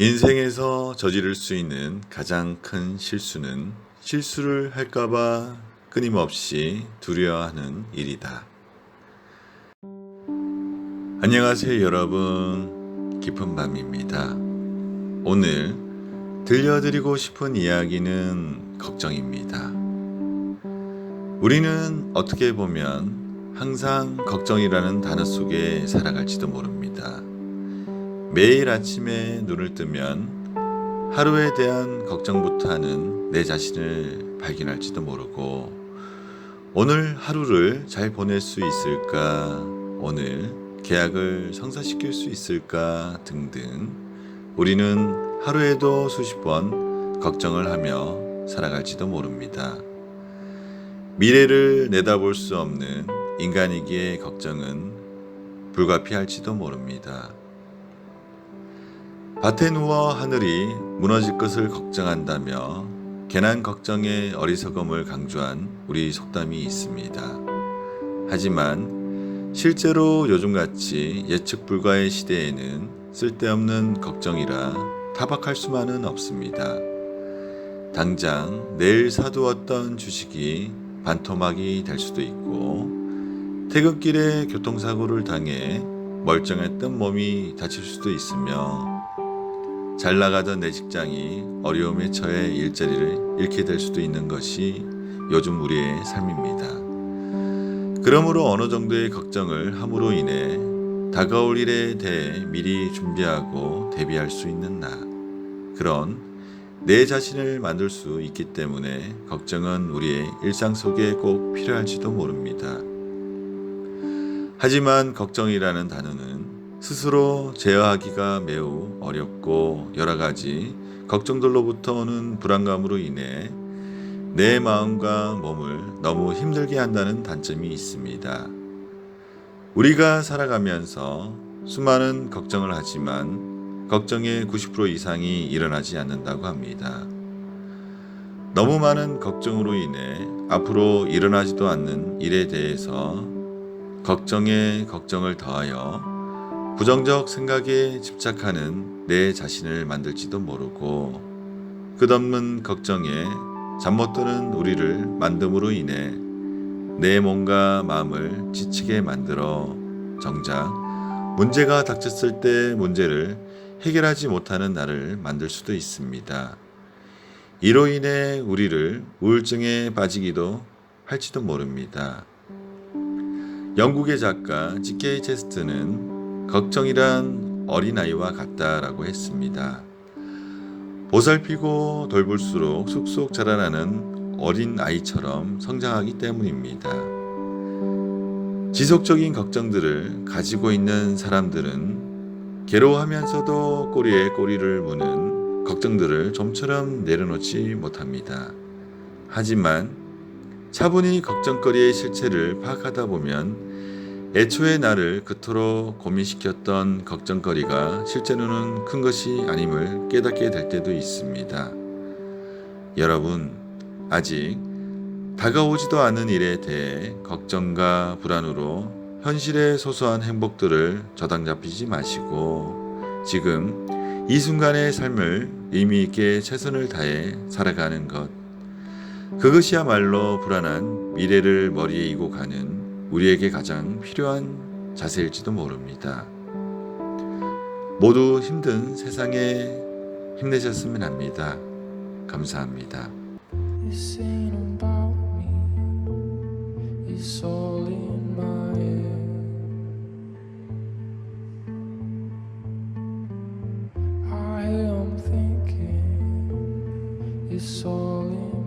인생에서 저지를 수 있는 가장 큰 실수는 실수를 할까봐 끊임없이 두려워하는 일이다. 안녕하세요, 여러분. 깊은 밤입니다. 오늘 들려드리고 싶은 이야기는 걱정입니다. 우리는 어떻게 보면 항상 걱정이라는 단어 속에 살아갈지도 모릅니다. 매일 아침에 눈을 뜨면 하루에 대한 걱정부터 하는 내 자신을 발견할지도 모르고 오늘 하루를 잘 보낼 수 있을까, 오늘 계약을 성사시킬 수 있을까 등등 우리는 하루에도 수십 번 걱정을 하며 살아갈지도 모릅니다. 미래를 내다볼 수 없는 인간이기에 걱정은 불가피할지도 모릅니다. 누워 하늘이 무너질 것을 걱정한다며 괜한 걱정의 어리석음을 강조한 우리 속담이 있습니다. 하지만 실제로 요즘같이 예측 불가의 시대에는 쓸데없는 걱정이라 타박할 수만은 없습니다. 당장 내일 사두었던 주식이 반토막이 될 수도 있고 퇴근길에 교통사고를 당해 멀쩡했던 몸이 다칠 수도 있으며 잘 나가던 내 직장이 어려움에 처해 일자리를 잃게 될 수도 있는 것이 요즘 우리의 삶입니다. 그러므로 어느 정도의 걱정을 함으로 인해 다가올 일에 대해 미리 준비하고 대비할 수 있는 나. 그런 내 자신을 만들 수 있기 때문에 걱정은 우리의 일상 속에 꼭 필요할지도 모릅니다. 하지만 걱정이라는 단어는 스스로 제어하기가 매우 어렵고 여러 가지 걱정들로부터 오는 불안감으로 인해 내 마음과 몸을 너무 힘들게 한다는 단점이 있습니다. 우리가 살아가면서 수많은 걱정을 하지만 걱정의 90% 이상이 일어나지 않는다고 합니다. 너무 많은 걱정으로 인해 앞으로 일어나지도 않는 일에 대해서 걱정에 걱정을 더하여 부정적 생각에 집착하는 내 자신을 만들지도 모르고 끝없는 걱정에 잠 못 드는 우리를 만듦으로 인해 내 몸과 마음을 지치게 만들어 정작 문제가 닥쳤을 때 문제를 해결하지 못하는 나를 만들 수도 있습니다. 이로 인해 우리를 우울증에 빠지기도 할지도 모릅니다. 영국의 작가 지케이 체스트는 걱정이란 어린아이와 같다라고 했습니다. 보살피고 돌볼수록 쑥쑥 자라나는 어린 아이처럼 성장하기 때문입니다. 지속적인 걱정들을 가지고 있는 사람들은 괴로워하면서도 꼬리에 꼬리를 무는 걱정들을 좀처럼 내려놓지 못합니다. 하지만 차분히 걱정거리의 실체를 파악하다 보면 애초에 나를 그토록 고민시켰던 걱정거리가 실제로는 큰 것이 아님을 깨닫게 될 때도 있습니다. 여러분, 아직 다가오지도 않은 일에 대해 걱정과 불안으로 현실의 소소한 행복들을 저당 잡히지 마시고 지금 이 순간의 삶을 의미 있게 최선을 다해 살아가는 것. 그것이야말로 불안한 미래를 머리에 이고 가는 우리에게 가장 필요한 자세일지도 모릅니다. 모두 힘든 세상에 힘내셨으면 합니다. 감사합니다. It's all in